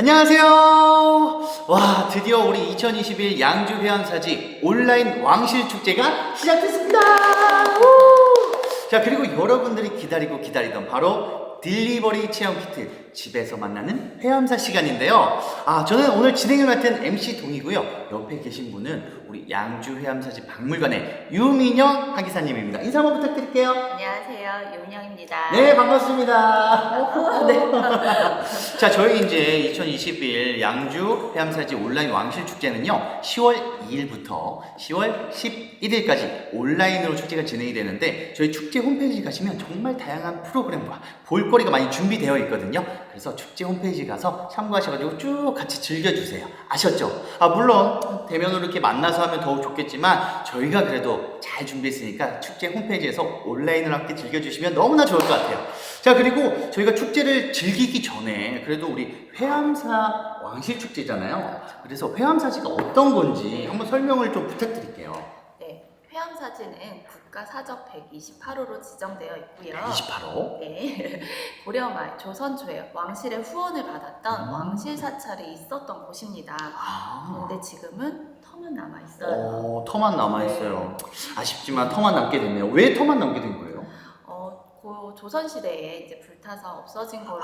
안녕하세요. 와, 드디어 우리 2021 양주 회원사지 온라인 왕실 축제가 시작됐습니다. 우! 자, 그리고 여러분들이 기다리고 기다리던 바로 딜리버리 체험 키트 집에서 만나는 회암사 시간인데요. 아, 저는 오늘 진행을 맡은 MC 동이고요. 옆에 계신 분은 우리 양주 회암사지 박물관의 유민영 하기사님입니다. 인사 한번 부탁드릴게요. 안녕하세요. 유민영입니다. 네, 반갑습니다. 네. 자, 저희 이제 2021 양주 해암사지 온라인 왕실 축제는요, 10월 2일부터 10월 11일까지 온라인으로 축제가 진행이 되는데, 저희 축제 홈페이지 가시면 정말 다양한 프로그램과 볼거리가 많이 준비되어 있거든요. 그래서 축제 홈페이지 가서 참고하셔가지고 쭉 같이 즐겨주세요. 아셨죠? 아, 물론, 대면으로 이렇게 만나서 하면 더욱 좋겠지만, 저희가 그래도 잘 준비했으니까 축제 홈페이지에서 온라인으로 함께 즐겨주시면 너무나 좋을 것 같아요. 자, 그리고 저희가 축제를 즐기기 전에 그래도 우리 회암사 왕실 축제잖아요. 그래서 회암사지가 어떤 건지 한번 설명을 좀 부탁드릴게요. 네, 회암 사진은 국가 사적 128호로 지정되어 있고요. 28호. 네, 고려 말 조선 초에 왕실의 후원을 받았던 음. 왕실 사찰이 있었던 곳입니다. 아, 그런데 지금은 터만 남아 있어요. 어, 터만 남아있어요. 아쉽지만 터만 남게 됐네요. 왜 터만 남게 된 거예요? 어, 고 조선 시대에 이제 불타서 없어진 걸로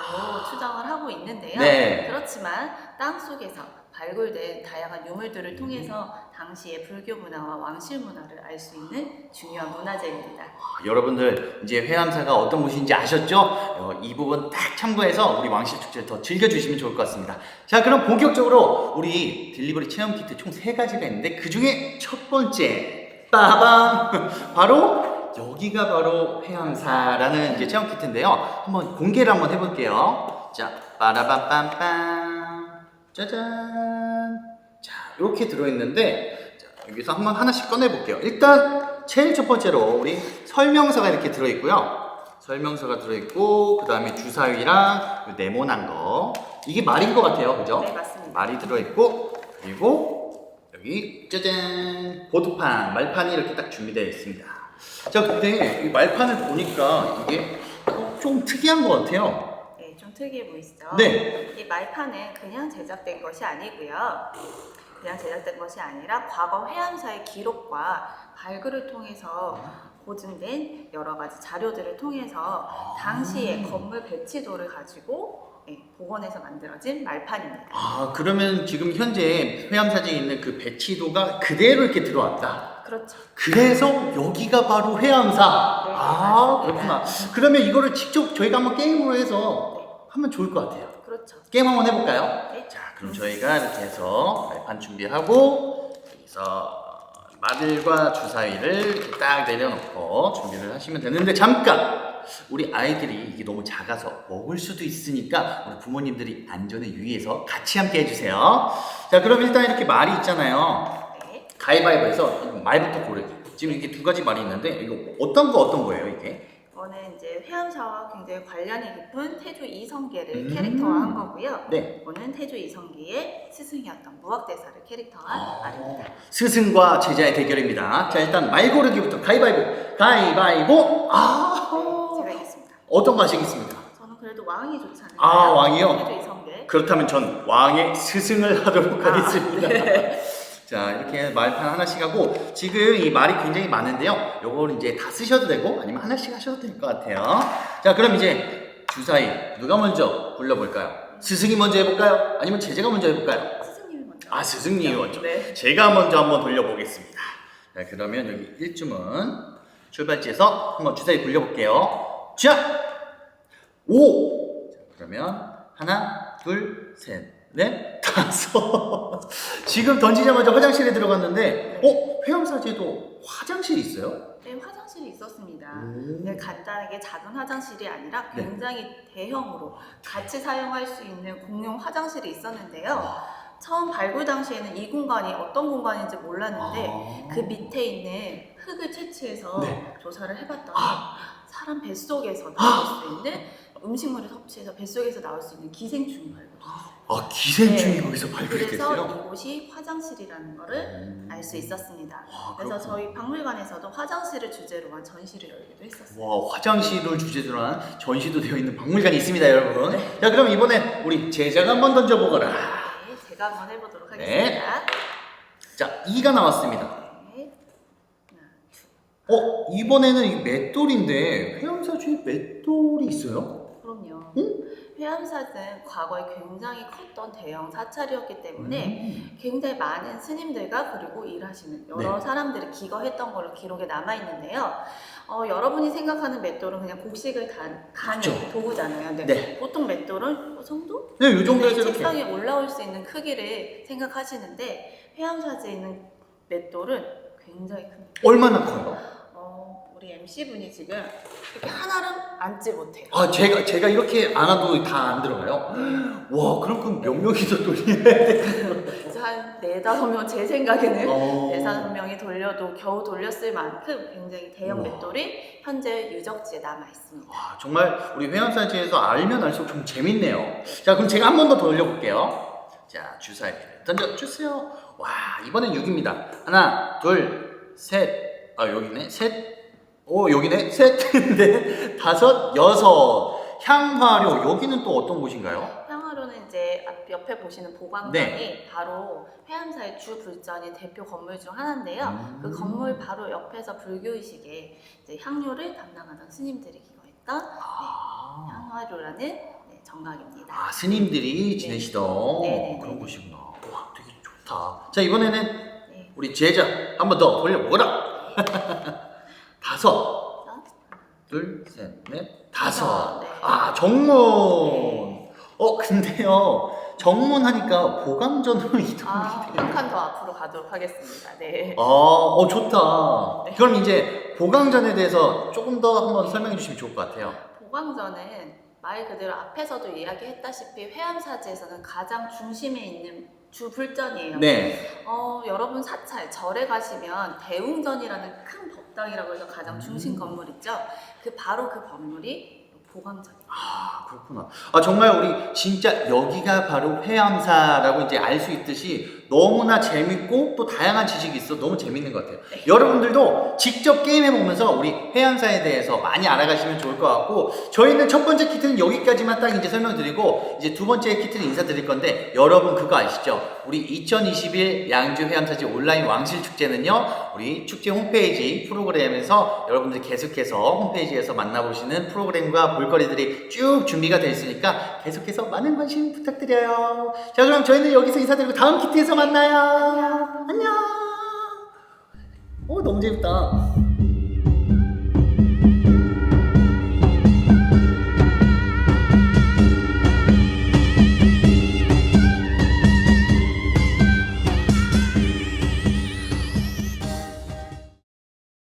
추정을 하고 있는데요. 아. 네. 그렇지만 땅 속에서 발굴된 다양한 유물들을 통해서 당시의 불교 문화와 왕실 문화를 알 수 있는 중요한 문화재입니다. 아, 여러분들 이제 회암사가 어떤 곳인지 아셨죠? 어, 이 부분 딱 참고해서 우리 왕실 축제를 더 즐겨주시면 좋을 것 같습니다. 자, 그럼 본격적으로 우리 딜리버리 체험 키트 총 세 가지가 있는데 그 중에 첫 번째 빠밤 바로 여기가 바로 회암사라는 이제 체험 키트인데요. 한번 공개를 한번 해볼게요. 자, 빠라밤빰빰 짜잔. 자, 이렇게 들어있는데 자, 여기서 한번 하나씩 꺼내볼게요. 일단 제일 첫 번째로 우리 설명서가 이렇게 들어있고요. 설명서가 들어있고 그 다음에 주사위랑 네모난 거 이게 말인 것 같아요, 그죠? 네, 맞습니다. 말이 들어있고 그리고 여기 짜잔 보드판 말판이 이렇게 딱 준비되어 있습니다. 자, 근데 이 말판을 보니까 이게 어, 좀 특이한 것 같아요. 네, 좀 특이해 보이시죠? 네. 이 말판은 그냥 제작된 것이 아니고요. 그냥 제작된 것이 아니라 과거 회암사의 기록과 발굴을 통해서 보존된 여러 가지 자료들을 통해서 당시의 건물 배치도를 가지고 네, 복원해서 만들어진 말판입니다. 아, 그러면 지금 현재 회암사지에 있는 그 배치도가 그대로 이렇게 들어왔다. 그렇죠. 그래서 여기가 바로 회암사. 네, 아, 맞습니다. 그렇구나. 그러면 이거를 직접 저희가 한번 게임으로 해서 하면 좋을 것 같아요. 그렇죠. 게임 한번 해볼까요? 네. 자, 그럼 저희가 이렇게 해서 발판 준비하고 여기서 마들과 주사위를 딱 내려놓고 준비를 하시면 되는데 잠깐 우리 아이들이 이게 너무 작아서 먹을 수도 있으니까 우리 부모님들이 안전에 유의해서 같이 함께 해주세요. 자, 그럼 일단 이렇게 말이 있잖아요. 네. 가위바위보에서 말부터 고르기. 지금 이게 두 가지 말이 있는데 이거 어떤 거 어떤 거예요 이게? 이거는 이제 회암사와 굉장히 관련이 깊은 태조 이성계를 음. 캐릭터화한 거고요. 네. 이거는 태조 이성계의 스승이었던 무학대사를 캐릭터화한 아. 말입니다. 스승과 제자의 대결입니다. 자 일단 말 고르기부터 가위바위보. 가위바위보. 아 제가 이겼습니다. 어떤 거 하시겠습니까? 저는 그래도 왕이 않을까요? 아, 왕이요? 태조 이성계. 그렇다면 전 왕의 스승을 하도록 아, 하겠습니다. 네. 자 이렇게 말판 하나씩 하고 지금 이 말이 굉장히 많은데요. 요걸 이제 다 쓰셔도 되고 아니면 하나씩 하셔도 될 것 같아요. 자 그럼 이제 주사위 누가 먼저 굴려볼까요? 스승이 먼저 해볼까요? 아니면 제자가 먼저 해볼까요? 먼저. 아 스승님이 먼저. 네. 제가 먼저 한번 돌려보겠습니다. 자 그러면 여기 일주문 출발지에서 한번 주사위 굴려볼게요. 자, 오. 자, 그러면 하나, 둘, 셋, 넷, 다섯. 지금 던지자마자 화장실에 들어갔는데, 어 회원사제도 화장실이 있어요? 네, 화장실이 있었습니다. 오. 네, 간단하게 작은 화장실이 아니라 네. 굉장히 대형으로 같이 사용할 수 있는 공용 화장실이 있었는데요. 처음 발굴 당시에는 이 공간이 어떤 공간인지 몰랐는데 아. 그 밑에 있는 흙을 채취해서 네. 조사를 해봤더니 아. 사람 뱃속에서 나올 수 있는 음식물을 섭취해서 뱃속에서 나올 수 있는 기생충을 발굴했어요. 아 기생충이 네. 거기서 발굴이 그래서? 이곳이 화장실이라는 거를 음. 알수 있었습니다. 와, 그래서 그렇구나. 저희 박물관에서도 화장실을 주제로 한 전시를 열기도 했었어요. 와 화장실을 주제로 한 전시도 되어 있는 박물관이 있습니다 여러분 자 그럼 이번엔 우리 제자가 한번 던져보거라 네, 제가 한번 해보도록 네. 하겠습니다. 자 2가 나왔습니다 네. 하나. 어 이번에는 이 맷돌인데 회암사주에 맷돌이 있어요? 그럼요. 응? 회암사는 과거에 굉장히 컸던 대형 사찰이었기 때문에 음. 굉장히 많은 스님들과 그리고 일하시는 여러 네. 사람들이 기거했던 걸로 기록에 남아 있는데요. 어, 여러분이 생각하는 맷돌은 그냥 곡식을 간, 가는 그쵸. 도구잖아요. 근데 네. 보통 맷돌은 이 정도? 네, 이 정도에서 이 이렇게 책상에 올라올 수 있는 크기를 생각하시는데 회암사지에 있는 맷돌은 굉장히 큽니다. 얼마나 커요? 어, 우리 MC 분이 지금 이렇게 하나를 앉지 못해요. 아 제가 제가 이렇게 안아도 다 안 들어가요? 와 그럼 그럼 몇 명이서 돌려야 돼? 그래서 한 네다섯 명 제 생각에는 어. 네다섯 명이 돌려도 겨우 돌렸을 만큼 굉장히 대형 우와. 맷돌이 현재 유적지에 남아 있습니다. 와 정말 우리 회암사지에서 알면 알수록 좀 재밌네요. 자 그럼 제가 한 번 더 돌려볼게요. 자 주사위 던져 주세요. 와 이번엔 6입니다. 하나 둘 셋 아 여기네 셋 오 여기네 셋인데 다섯 여섯 향화료 여기는 또 어떤 곳인가요? 향화로는 이제 앞 옆에 보시는 보관관이 네. 바로 회암사의 주 불전이 대표 건물 중 하나인데요. 음. 그 건물 바로 옆에서 불교의식에 이제 향료를 담당하던 스님들이 기거했던 아, 향화로라는 네, 정각입니다. 아 스님들이 지내시던 네 네 네. 그런 곳이구나. 와 되게 좋다. 자 이번에는 네. 우리 제자 한 번 더 돌려보거라. 다섯. 그래서 둘, 셋, 넷, 다섯. 네. 아, 정문. 네. 어, 근데요. 정문 하니까 보강전으로 이동이 아, 돼요. 한칸 더 앞으로 가도록 하겠습니다. 네. 아, 어, 좋다. 네. 그럼 이제 보강전에 대해서 조금 더 한번 설명해 주시면 좋을 것 같아요. 보광전은 말 그대로 앞에서도 이야기했다시피 회암사지에서는 가장 중심에 있는 주 불전이에요. 네. 어, 여러분 사찰, 절에 가시면 대웅전이라는 큰 법당이라고 해서 가장 중심 음. 건물 있죠. 그 바로 그 건물이 보광전이에요. 아, 그렇구나. 아, 정말 우리 진짜 여기가 바로 회암사라고 이제 알 수 있듯이 너무나 재밌고 또 다양한 지식이 있어 너무 재밌는 것 같아요. 네. 여러분들도 직접 게임해 보면서 우리 회암사에 대해서 많이 알아가시면 좋을 것 같고 저희는 첫 번째 키트는 여기까지만 딱 이제 설명드리고 이제 두 번째 키트는 인사드릴 건데 여러분 그거 아시죠? 우리 2021 양주 회암사지 온라인 왕실 축제는요 우리 축제 홈페이지 프로그램에서 여러분들 계속해서 홈페이지에서 만나보시는 프로그램과 볼거리들이 쭉 준비가 되어 있으니까 계속해서 많은 관심 부탁드려요. 자 그럼 저희는 여기서 인사드리고 다음 키트에서 만나요. 안녕. 오 너무 재밌다.